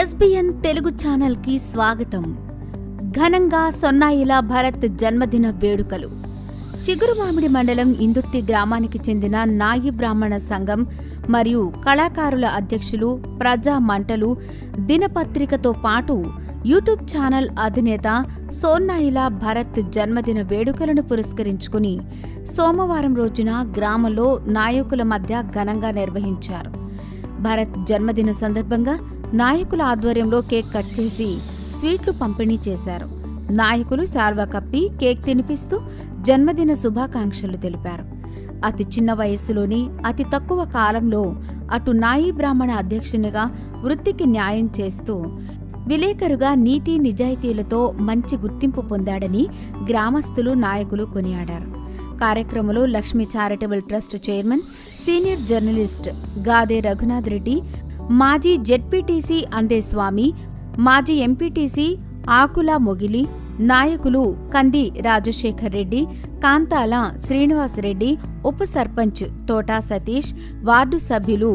SBN Telugu ఛానల్కి స్వాగతం. ఘనంగా సొన్నాయిల భరత్ జన్మదిన వేడుకలు. చిగురుమామిడి మండలం ఇందుత్తి గ్రామానికి చెందిన నాయి బ్రాహ్మణ సంఘం మరియు కళాకారుల అధ్యక్షులు ప్రజా మంటలు దినపత్రికతో పాటు యూట్యూబ్ ఛానల్ అధినేత సోన్నాయిల భరత్ జన్మదిన వేడుకలను పురస్కరించుకుని సోమవారం రోజున గ్రామంలో నాయకుల మధ్య ఘనంగా నిర్వహించారు. భరత్ జన్మదిన సందర్భంగా నాయకుల ఆధ్వర్యంలో కేక్ కట్ చేసి స్వీట్లు పంపిణీ చేశారు. నాయకులు శాల్వా కప్పి కేక్ తినిపిస్తూ జన్మదిన శుభాకాంక్షలు తెలిపారు. అతి చిన్న వయస్సులోని అతి తక్కువ కాలంలో అటు నాయి బ్రాహ్మణ అధ్యక్షునిగా వృత్తికి న్యాయం చేస్తూ విలేకరుగా నీతి నిజాయితీలతో మంచి గుర్తింపు పొందాడని గ్రామస్తులు నాయకులు కొనియాడారు. కార్యక్రమంలో Lakshmi charitable trust chairman senior journalist Gade Raghunath Reddy మాజీ జెడ్పీటీసీ అందేస్వామి మాజీ ఎంపీటీసీ ఆకుల మొగిలి నాయకులు కంది రాజశేఖర్ రెడ్డి కాంతాల శ్రీనివాసరెడ్డి ఉప సర్పంచ్ తోటా సతీష్ వార్డు సభ్యులు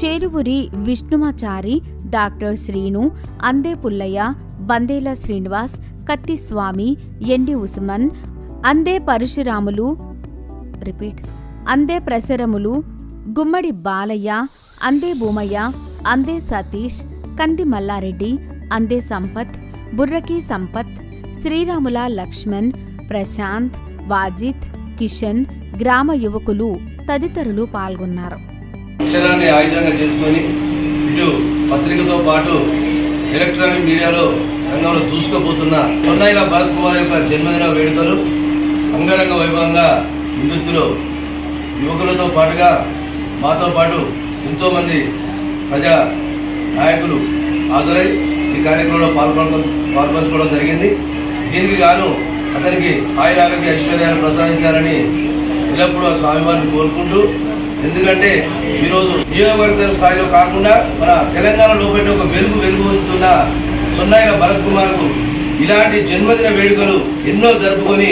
చేరువురి విష్ణుమాచారి డాక్టర్ శ్రీను అందే పుల్లయ్య బందేల శ్రీనివాస్ కత్తిస్వామి ఎండి ఉస్మన్ అందే పరశురాములు రిపీట్ అందే ప్రసరములు గుమ్మడి బాలయ్య అందే భూమయ్య అందే సతీష్ కంది మల్లారెడ్డి అందే సంపత్ బుర్రకి సంపత్ శ్రీరాముల లక్ష్మణ్ ప్రశాంత్ వాజిత్ కిషన్ గ్రామ యువకులు తదితరులు పాల్గొన్నారు. అక్షరాన్ని ఆయుధంగా చేసుకొని ఇటు పత్రికతో పాటు ఎలక్ట్రానిక్ మీడియాలో రంగంలో దూసుకోబోతున్న సొన్నాయిల భరత్ కుమార్ యొక్క జన్మదిన వేడుకలు అంగరంగ వైభవంగా ఇందుత్తులో యువకులతో పాటుగా మాతో పాటు ఎంతోమంది ప్రజా నాయకులు హాజరై ఈ కార్యక్రమంలో పాల్గొన పాల్పంచుకోవడం జరిగింది. దీనికి గాను అతనికి ఆయుర ఆరోగ్య ఐశ్వర్యాలు ప్రసాదించాలని ఎల్లప్పుడూ ఆ స్వామివారిని కోరుకుంటూ ఎందుకంటే ఈరోజు నియోజకవర్గ స్థాయిలో కాకుండా మన తెలంగాణలో పెట్టి ఒక వెలుగు వెలుగుతున్న సున్నాయిల భరత్ కుమార్కు ఇలాంటి జన్మదిన వేడుకలు ఎన్నో జరుపుకొని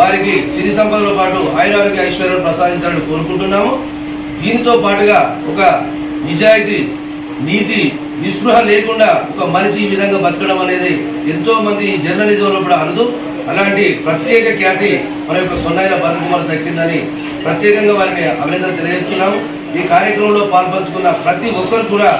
వారికి సిరి సంపదతో పాటు ఆయురారోగ్య ఐశ్వర్యాలు ప్రసాదించాలని కోరుకుంటున్నాము. దీనితో పాటుగా ఒక నిజాయితీ నీతి నిస్పృహ లేకుండా ఒక మనిషి ఈ విధంగా బతకడం అనేది ఎంతో మంది జర్నలిజంలో కూడా అనదు. అలాంటి ప్రత్యేక ఖ్యాతి మన యొక్క సొన్నాయిల భరత్ కుమార్ దక్కిందని ప్రత్యేకంగా వారిని అభినందన తెలియజేస్తున్నాము. ఈ కార్యక్రమంలో పాల్పంచుకున్న ప్రతి ఒక్కరు కూడా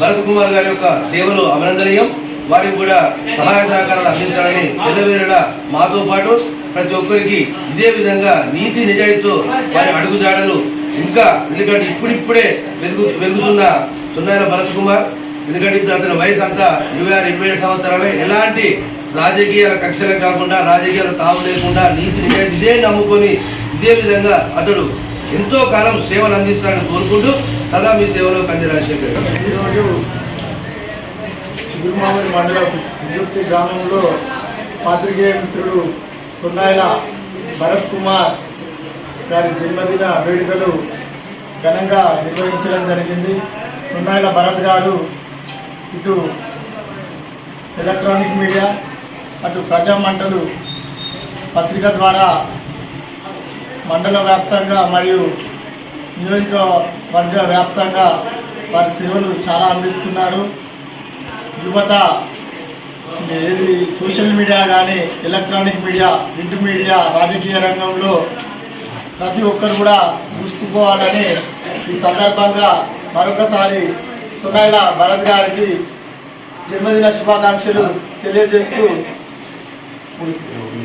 భరత్ కుమార్ గారి యొక్క సేవలు అభినందనీయం. వారికి కూడా సహాయ సహకారాలు అందించాలని ఎల్లవేళలా మాతో పాటు ప్రతి ఒక్కరికి ఇదే విధంగా నీతి నిజాయితీతో వారి అడుగుజాడలు ఇంకా ఎందుకంటే ఇప్పుడిప్పుడే వెలుగు వెలుగుతున్న సున్నాయిల భరత్ కుమార్ ఎందుకంటే అతని వయసు అంతా ఇరవై ఆరు ఇరవై ఏడు సంవత్సరాలే. ఎలాంటి రాజకీయ కక్షలు కాకుండా రాజకీయాలు తావు లేకుండా నీతి నిజాయితీ ఇదే నమ్ముకొని ఇదే విధంగా అతడు ఎంతో కాలం సేవలు అందిస్తాడని కోరుకుంటూ సదా మీ సేవలో కంది రాజశేఖర్ ఈరోజు చిగురుమామిడి మండలం నియుక్తి గ్రామంలో పాత్రికేయ మిత్రుడు సున్నాయిల భరత్ కుమార్ గారి జన్మదిన వేడుకలు ఘనంగా నిర్వహించడం జరిగింది. సున్నాయిల భరత్ గారు ఇటు ఎలక్ట్రానిక్ మీడియా అటు ప్రజా మంటలు పత్రిక ద్వారా మండల వ్యాప్తంగా మరియు నియోజకవర్గ వ్యాప్తంగా వారి సేవలు చాలా అందిస్తున్నారు. యువత ఏది సోషల్ మీడియా కానీ ఎలక్ట్రానిక్ మీడియా ప్రింట్ మీడియా రాజకీయ రంగంలో ప్రతి ఒక్కరు కూడా దూసుకుపోవాలని ఈ సందర్భంగా మరొకసారి సునైల భరత్ గారికి జన్మదిన శుభాకాంక్షలు తెలియజేస్తూ ముగిస్తున్నాను.